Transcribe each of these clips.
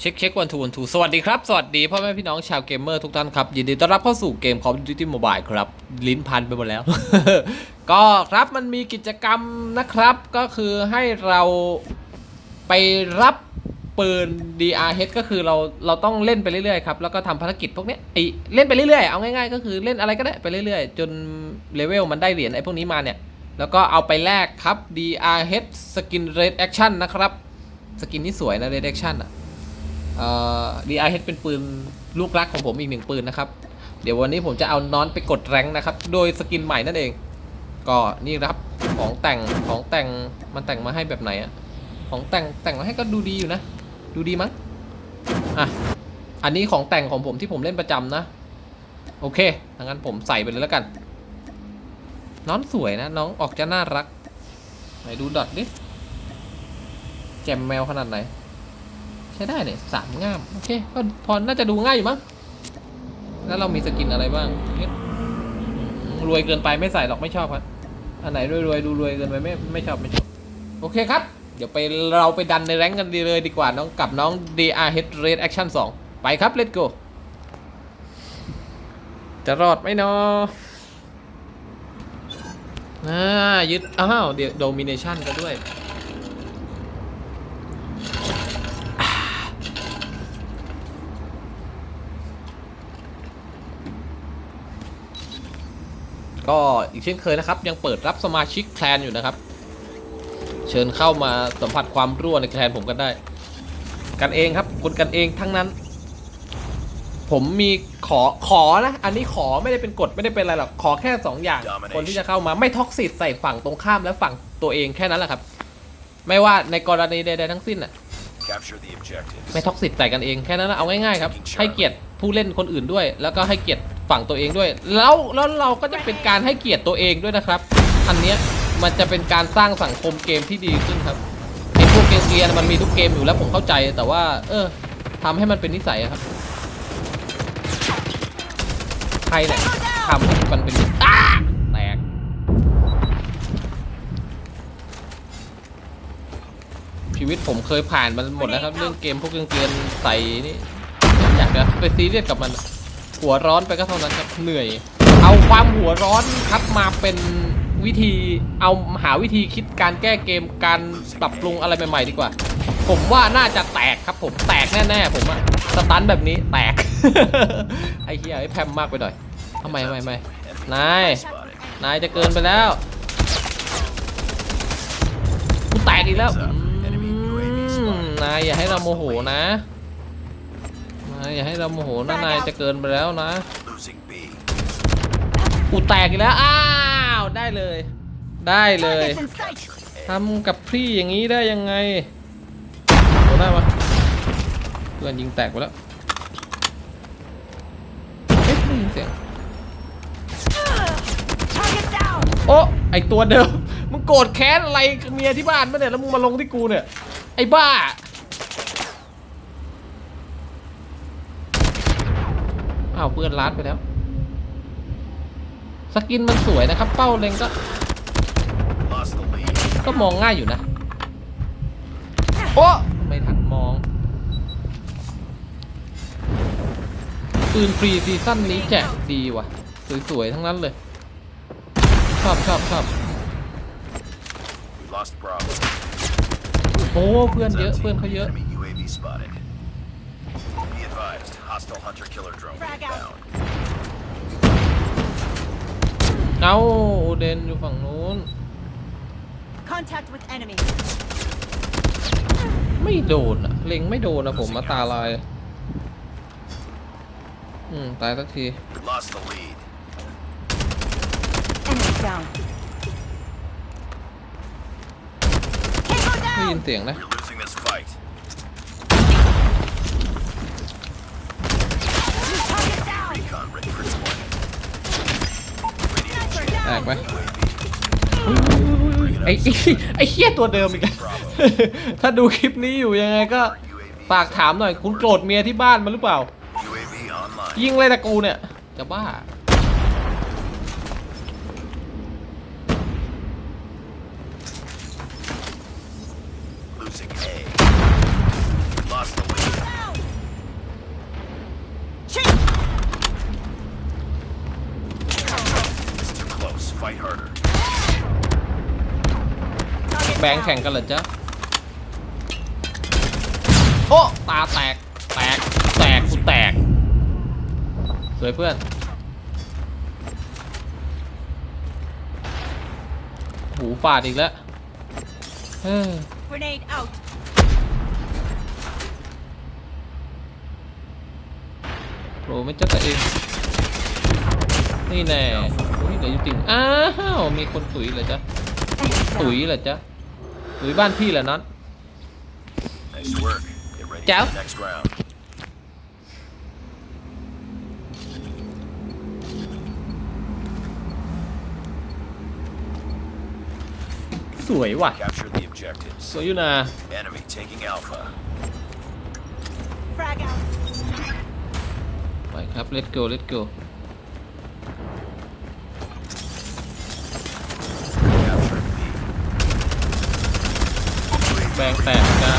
เช็คเช็ควันทูวันทูสวัสดีครับ สวัสดีพ่อแม่พี่น้องชาวเกมเมอร์ทุกท่านครับ ยินดีต้อนรับเข้าสู่เกม Call of Duty Mobile ครับ ลิ้นพันไปหมดแล้ว ก็ครับมันมีกิจกรรมนะครับ ก็คือให้เราไปรับปืน DRH ก็คือเราเราต้องเล่นไปเรื่อยๆครับ แล้วก็ทำภารกิจพวกนี้ไอเล่นไปเรื่อยๆ เอาง่ายๆ ก็คือเล่นอะไรก็ได้ไปเรื่อยๆ จนเลเวลมันได้เหรียญไอพวกนี้มาเนี่ย แล้วก็เอาไปแลกครับ DRH Skin Red Action นะครับ สกินที่สวยนะ Red Action อะ เอ่อ DRH เป็นปืนลูกรักของผมอีกหนึ่งปืนนะครับ เดี๋ยววันนี้ผมจะเอานอนไปกดแรงค์นะครับ โดยสกินใหม่นั่นเอง ก็นี่ครับของแต่งของแต่งมันแต่งมาให้แบบไหนอะของแต่งแต่งมาให้ก็ดูดีอยู่นะ ดูดีมั้งอะอันนี้ของแต่งของผมที่ผมเล่นประจำนะ โอเคถ้างั้นผมใส่ไปเลยแล้วกัน น้องสวยนะ น้องออกจะน่ารัก ไหนดูดอทดิแจมแมวขนาดไหน ช้ได้เนี่ยสามง่าม โอเคก็พอน่าจะดูง่ายอยู่มั้งแล้วเรามีสกินอะไรบ้างรวยเกินไปไม่ใส่หรอกไม่ชอบครับ อันไหนรวยๆดูรวยเกินไปไม่ไม่ชอบไม่ชอบ โอเคครับ เดี๋ยวไปเราไปดันในแรงกันดีเลยดีกว่าน้องกับน้อง DRH Red Action 2 ไปครับ let's go จะรอดไหมเนาะอ่ายึด อ้าว เดี๋ยว domination ก็ด้วย ก็อีกเช่นเคยนะครับ ยังเปิดรับสมาชิกแคลนอยู่นะครับ เชิญเข้ามาสัมผัสความรั่วในแคลนผมกันได้ กันเองครับคนกันเองทั้งนั้น ผมมีขอขอนะ อันนี้ขอไม่ได้เป็นกฎไม่ได้เป็นอะไรหรอกขอแค่สองอย่าง คนที่จะเข้ามาไม่ท็อกซิตใส่ฝั่งตรงข้ามและฝั่งตัวเองแค่นั้นแหละครับ ไม่ว่าในกรณีใดๆทั้งสิ้นอะ Capture the objectives. ไม่ท็อกซิตใส่กันเองแค่นั้นนะเอาง่ายๆครับให้เกียรติผู้เล่นคนอื่นด้วย แล้วก็ให้เกียรติ ฝั่งตัวเองด้วย แล้วแล้วเราก็จะเป็นการให้เกียรติตัวเองด้วยนะครับ อันเนี้ยมันจะเป็นการสร้างสังคมเกมที่ดีขึ้นครับไอพวกเกมเกียนมันมีทุกเกมอยู่แล้วผมเข้าใจแต่ว่า เออทำให้มันเป็นนิสัยครับใครเนี่ยทำให้มันเป็นนิสัยอ้าแตกชีวิตผมเคยผ่านมันหมดแล้วครับ เรื่องเกมพวกเกมเกียนใส่นี่อยากจะไปซีเรียสกับมัน หัวร้อนไปก็เท่านั้นครับเหนื่อย เอาความหัวร้อนครับมาเป็นวิธีเอาหาวิธีคิดการแก้เกมการปรับปรุงอะไรใหม่ๆดีกว่า ผมว่าน่าจะแตกครับผมแตกแน่ๆผมอะสตันแบบนี้แตก ไอ้เหี้ยไอ้แพมมากไปหน่อยทำไมทำไมทำไมนายนายจะเกินไปแล้วกูแตกอีกแล้วนายอย่าให้เราโมโหนะ อย่าให้เราโมโหนะนายจะเกินไปแล้วนะ Losing B. กูแตกอีกแล้ว อ้าว ได้เลย ได้เลย Targets in sight. ทำกับพี่อย่างนี้ได้ยังไงโดนได้ปะเพื่อนยิงแตกไปแล้วเอ๊ะไม่ยินเสียง Target down. โอ้ไอตัวเดิมมึงโกรธแค้นอะไรกับเมียที่บ้านปะเนี่ยแล้วมึงมาลงที่กูเนี่ย ไอ้บ้า อ้าวเพื่อนลัดไปแล้ว สกินมันสวยนะครับ เป้าเล็งก็ Lost the lead. ก็มองง่ายอยู่นะ โอ้ไม่ทันมอง ปืนฟรีซีซั่นนี้แจกดีว่ะ สวยๆ ทั้งนั้นเลย ชอบชอบชอบ We lost Bravo. โอ้เพื่อนเยอะ เพื่อนเขาเยอะ Enemy UAV spotted. Be advised, hostile hunter killer drone Frag out. inbound. เอาเดนอยู่ฝั่งนู้น Contact with enemy. ไม่โดนอะเล็งไม่โดนอะผมมาตาลาย อืม ตายสักที We lost the lead. Enemy down. Tango ได้ยิน down. เสียงนะ We're แตก down. ไปไอ้ไอ้ไอ้เฮี้ยตัวเดิมอีกอะถ้าดูคลิปนี้อยู่ยังไงก็ UAV ฝากถามหน่อย คุณโกรธเมียที่บ้านมันหรือเปล่า UAV online. ยิงเลยตะกูเนี่ย จะบ้า Losing A. We lost the lead. แบงค์แข่งกันเหรอจ๊ะโอ้ตาแตก แตก แตกกูแตก สวยเพื่อนหูฟาดอีกแล้วเฮ้ย Grenade out. โปรไม่เจ้าตัวเอง นี่แน่อุ้ยเดี๋ยวจริงๆอ้าว มีคนตุ๋ยเหรอจ๊ะ ตุ๋ยเหรอจ๊ะ ตุ๋ยบ้านพี่เหรอน็อต Nice work. Get ready Ciao. for the next round. สวยว่ะ Capture the objectives. สวยอยู่นะ Enemy taking Alpha. Frag out. ไปครับ let's go let's go แบงแตกจ้า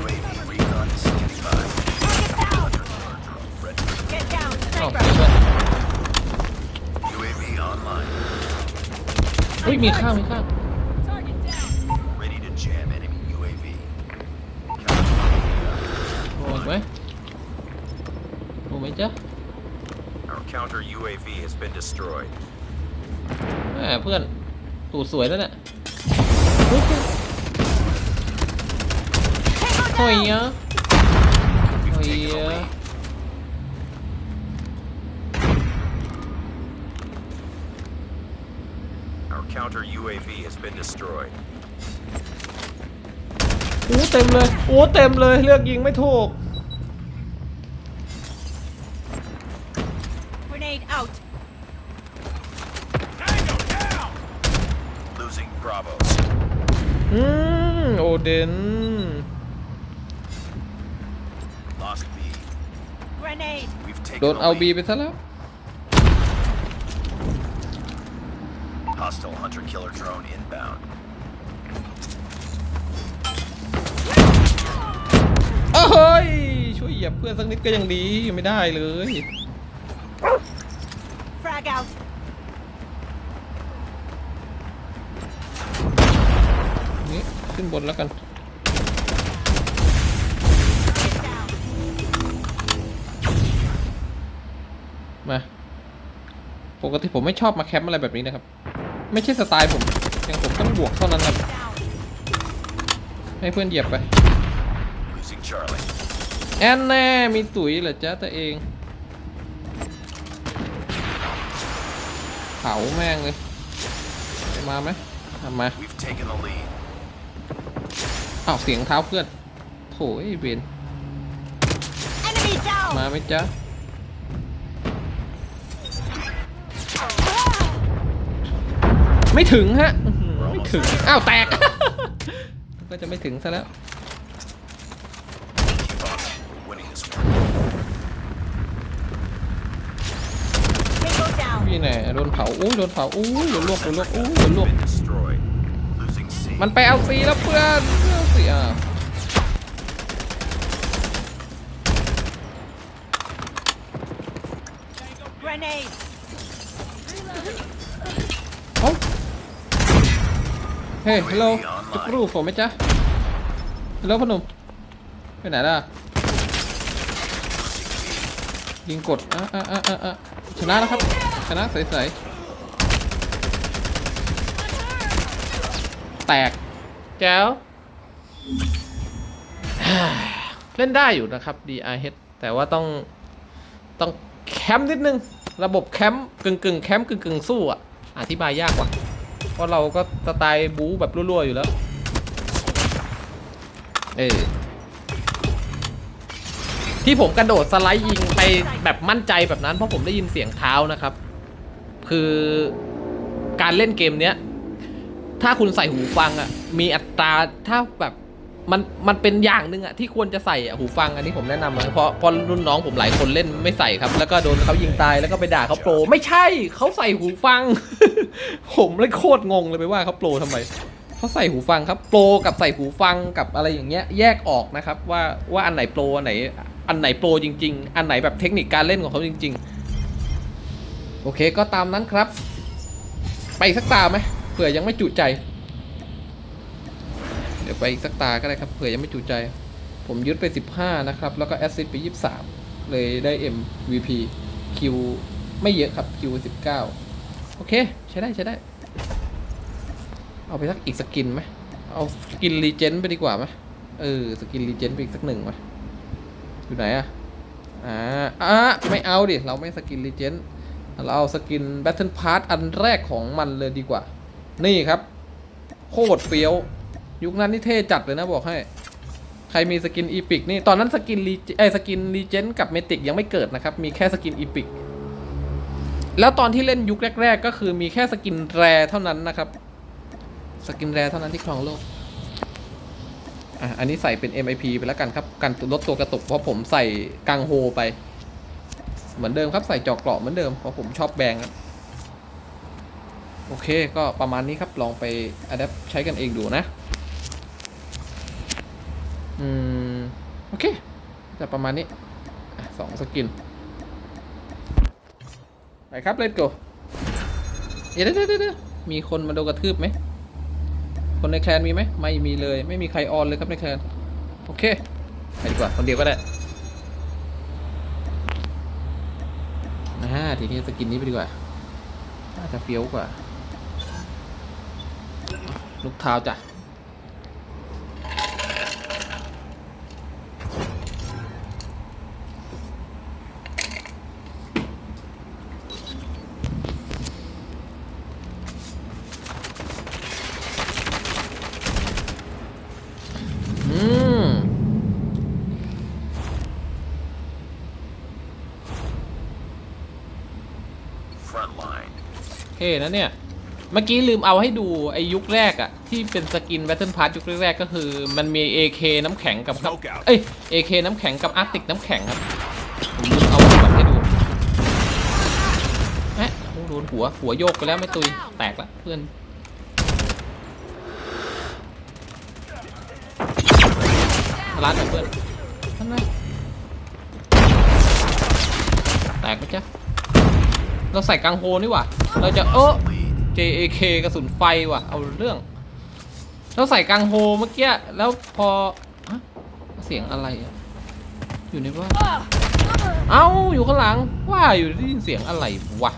UAV recon is standing by. Target down. Ready. Get down. เอ้า Sniper. เพื่อน UAV online. เฮ้ยมีข้างมีข้าง Target down. Ready to jam enemy UAV. โอ้ยไหมโอ้ไหมจ๊ะ Our counter UAV has been destroyed. แหมเพื่อนตูดสวยแล้วเนี่ย yeah. lead. Our counter UAV has been destroyed. โอ้เต็มเลย โอ้เต็มเลย เลือกยิงไม่ถูก Grenade out. Losing Bravo. อืม โอเดน โดน the เอา lead. บีไปซะแล้ว Hostile hunter killer drone inbound. เอ้ยช่วยเหยียบเพื่อนสักนิดก็ยังดีไม่ได้เลย Frag out. นี่ขึ้นบนแล้วกัน มาปกติผมไม่ชอบมาแคมป์อะไรแบบนี้นะครับ ไม่ใช่สไตล์ผมอย่างผมต้องบวกเท่านั้นครับ Down. ให้เพื่อนเหยียบไป Losing Charlie. แอนแน่มีตุ๋ยเหรอจ๊ะตัวเองเผาแม่งเลยไปมาไหมทำมา We've taken the lead. อ้าวเสียงเท้าเพื่อนโถไอ้เบน Enemy down. มาไหมจ๊ะ ไม่ถึงฮะอื้อหือไม่ถึง อ้าว แตก ก็จะไม่ถึงซะแล้ว Keep on winning this one. Tango down. พี่แน่โดนเผาอู้โดนเผาอู้โดนลวกโดนลวกอู้โดนลวก Been destroyed. Losing C. มันไปเอาซีแล้วเพื่อนเพื่อนซีอะ Grenade. เอ้า เฮ้ยฮัลโหลจุกรูผมไหมจ๊ะฮัลโหลพอหนุ่มไปไหนล่ะยิงกดอะอะอะอะอะชนะแล้วครับ ชนะใสๆแตกแจ๋วเล่นได้อยู่นะครับ DRH แต่ว่าต้องต้องแคมป์นิดนึง ระบบแคมป์กึ่งกึ่งแคมป์กึ่งกึ่งสู้อะ อธิบายยากว่ะ เพราะเราก็สไตล์บู๊แบบรั่วๆอยู่แล้ว เออที่ผมกระโดดสไลด์ยิงไปแบบมั่นใจแบบนั้นเพราะผมได้ยินเสียงเท้านะครับ คือการเล่นเกมเนี้ย ถ้าคุณใส่หูฟังอะ มีอัตราถ้าแบบ มันมันเป็นอย่างหนึ่งอะที่ควรจะใส่อะหูฟังอันนี้ผมแนะนำเลยเพราะเพราะรุ่นน้องผมหลายคนเล่นไม่ใส่ครับ แล้วก็โดนเขายิงตายแล้วก็ไปด่าเขาโปร ไม่ใช่เขาใส่หูฟัง ผมเลยโคตรงงเลยไปว่าเขาโปรทำไมเขาใส่หูฟังครับโปรกับใส่หูฟังกับอะไรอย่างเงี้ยแยกออกนะครับว่าว่าอันไหนโปรอันไหนอันไหนโปรจริง ๆ อันไหนแบบเทคนิคการเล่นของเขาจริง ๆ โอเคก็ตามนั้นครับ ไปสักตาไหมเผื่อยังไม่จุใจ เดี๋ยวไปอีกสักตาก็ได้ครับเผื่อยังไม่จุใจ ผมยึดไป 15 นะครับ แล้วก็แอสซิสไป 23 เลยได้ MVP คิวไม่เยอะครับคิว19 โอเค ใช้ได้ใช้ได้ เอาไปสักอีกสกินไหมเอาสกินรีเจนไปดีกว่าไหมเออสกินรีเจนไปอีกสักหนึ่งไหมอยู่ไหนอะอ่าอะไม่เอาดิ เราไม่สกินรีเจนเราเอาสกินแบทเทิลพาร์ตอันแรกของมันเลยดีกว่า นี่ครับ โคตรเฟี้ยว ยุคนั้นนี่เท่จัดเลยนะบอกให้ ใครมีสกินอีพิกนี่ตอนนั้นสกินรีไอสกินรีเจนกับเมติกยังไม่เกิดนะครับ มีแค่สกินอีพิกแล้วตอนที่เล่นยุคแรก ๆ ก็คือมีแค่สกินแรเท่านั้นนะครับ สกินแรเท่านั้นที่ครองโลกอะอันนี้ใส่เป็น MIP ไปแล้วกันครับกันลดตัวกระตุกเพราะผมใส่กังโฮไป เหมือนเดิมครับใส่จอกเกราะเหมือนเดิมเพราะผมชอบแบงครับโอเคก็ประมาณนี้ครับลองไปอัดแอปใช้กันเองดูนะ อืม โอเค จะประมาณนี้สองสกิน ไปครับเลตโกเดี๋ยวเดี๋ยวเดี๋ยวเดี๋ยวมีคนมาโดนกระทืบไหม คนในแคลนมีไหม ไม่มีเลย ไม่มีใครออนเลยครับในแคลน โอเค ไปดีกว่า คนเดียวก็ได้อ่าทีนี้สกินนี้ไปดีกว่า น่าจะเฟี้ยวกว่า ลูกเท้าจ้ะ อืม Front line. เท่นะเนี่ย เมื่อกี้ลืมเอาให้ดูไอ้ยุคแรกอะที่เป็นสกิน Battle Pass ยุคแรกๆก็คือ มันมี AK น้ำแข็งกับครับ Smoke out เอ้ย AK น้ำแข็งกับ Arctic น้ำแข็งครับผมลืมเอาให้แบบให้ดูแหะโอ้โดนหัวหัวโยกไปแล้วไม่ตุยแตกละเพื่อนร้านหน่อยเพื่อนท่านนะแตกไหมจ๊ะเราใส่กังโฮนี่หว่ะ เราจะเออ JAK กระสุนไฟว่ะ เอาเรื่องเราใส่กังโฮเมื่อกี้แล้วพอฮะเสียงอะไรอะอยู่ในบ้านเอ้าอยู่ข้างหลังว่าอยู่ได้ยินเสียงอะไรวะ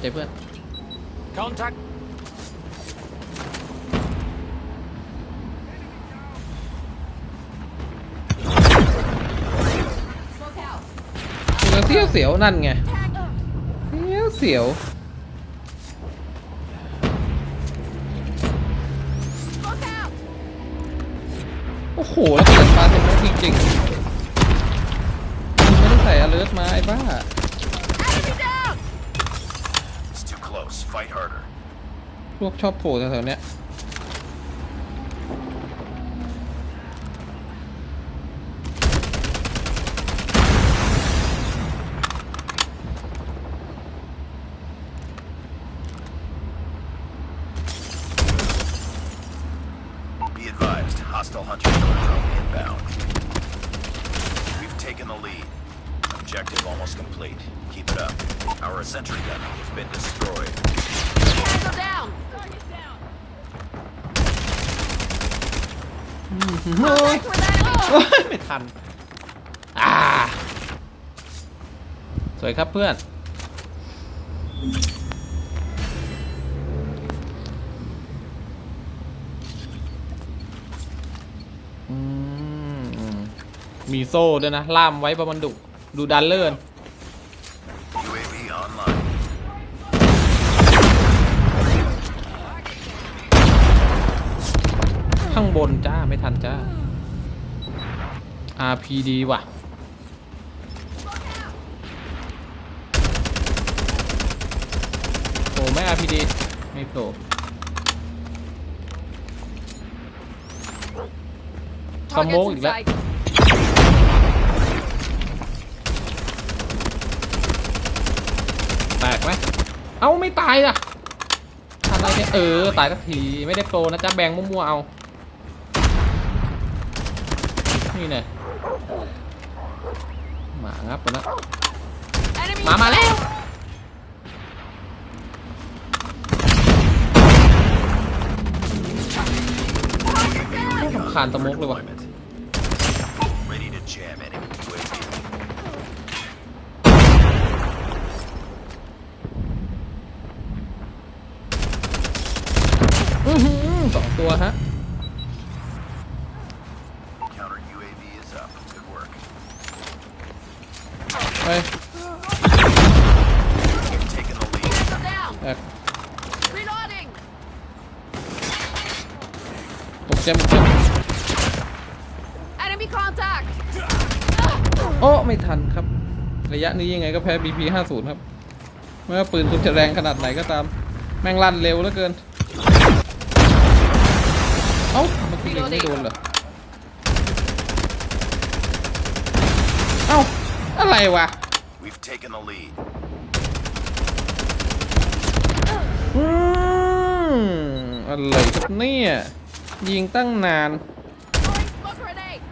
ใจเพื่อน Contact. เสียวเสียวๆนั่นไงเสียวเสียว Look out. โอ้โหแล้วเกิดปลาเต็มแล้วจริงๆไม่ได้ใส่อเลิร์มาไอ้บ้า Fight harder. พวกชอบโผล่แถวๆเนี้ย Be advised, hostile hunter killer drone inbound. We've taken the lead. Objective almost complete. Keep it up. Our sentry gun has been destroyed. Tango down. โอ้ย Contact with enemy. ไม่ทันอ่าสวยครับเพื่อน อืม มีโซ่ด้วยนะ ล่ามไว้ประมาณดุ ดูดันเลิน UAV online. ข้างบนจ้า ไม่ทันจ้า RPD ว่ะโผล่ไหม่ RPD ไม่โผล่สโมกอีกแล้วแตกไหม เอ้าไม่ตายอะทันอะไรเนี่ยเออตายสักทีไม่ได้โปรนะจ๊ะแบงมั่วๆเอา นี่แน่หมางับไปแล้ว Enemy หมามาแล้วรำคาญตะมุกเลยว่ะ Deployment. Ready to jam enemy UAV. อื้อหือสอง ตัวฮะ Counter UAV is up. Good work. ไป We've taken the lead. Tango down. แอก Reloading. ตกเจมเจม Enemy contact. โอ้ไม่ทันครับ ระยะนี้ยังไงก็แพ้ BP 50 ครับ ไม่ว่าปืนคุณจะแรงขนาดไหนก็ตาม แม่งลั่นเร็วเหลือเกิน เอ้าเมื่อกี้ยิงไม่โดนเหรอ เอ้า อะไรวะ We've taken the lead. อืมอะไรครับเนี่ย ยิงตั้งนาน Throwing smoke grenade.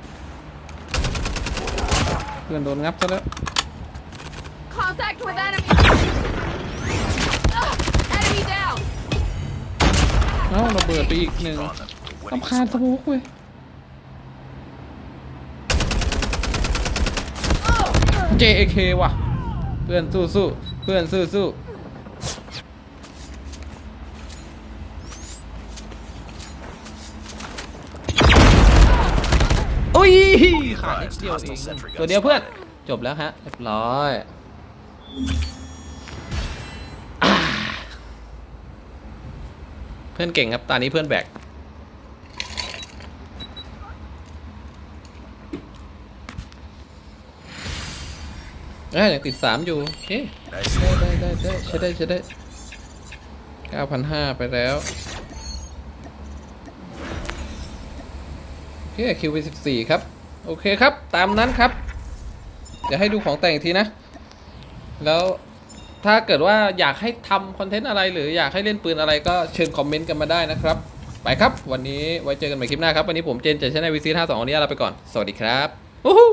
เพื่อนโดนงับซะแล้ว Contact with enemy. Ugh, enemy down. เอ้าระเบิดไปอีกหนึ่ง Keep on them. We're winning ลำคาญสมุกเว้ย JAK ว่ะ เพื่อนสู้สู้เพื่อนสู้สู้อุ้ยขาดนิดเดียวเองตัวเดียวเพื่อน จบแล้วฮะเรียบร้อยอ่าเพื่อนเก่งครับ ตอนนี้เพื่อนแบก อ้ยยังติดสามอยู่ โอเคได้ได้ได้ได้ใช้ได้ใช้ได้เก้าพันห้าไปแล้ว โอเคคิวไปสิบสี่ครับ โอเคครับ ตามนั้นครับ เดี๋ยวให้ดูของแต่งอีกทีนะ แล้วถ้าเกิดว่าอยากให้ทำคอนเทนต์อะไรหรืออยากให้เล่นปืนอะไรก็เชิญคอมเมนต์กันมาได้นะครับ ไปครับ วันนี้ไว้เจอกันใหม่คลิปหน้าครับ วันนี้ผมเจนจากช่องวีซีห้าสองวันนี้ลาไปก่อน สวัสดีครับ วู้ฮู้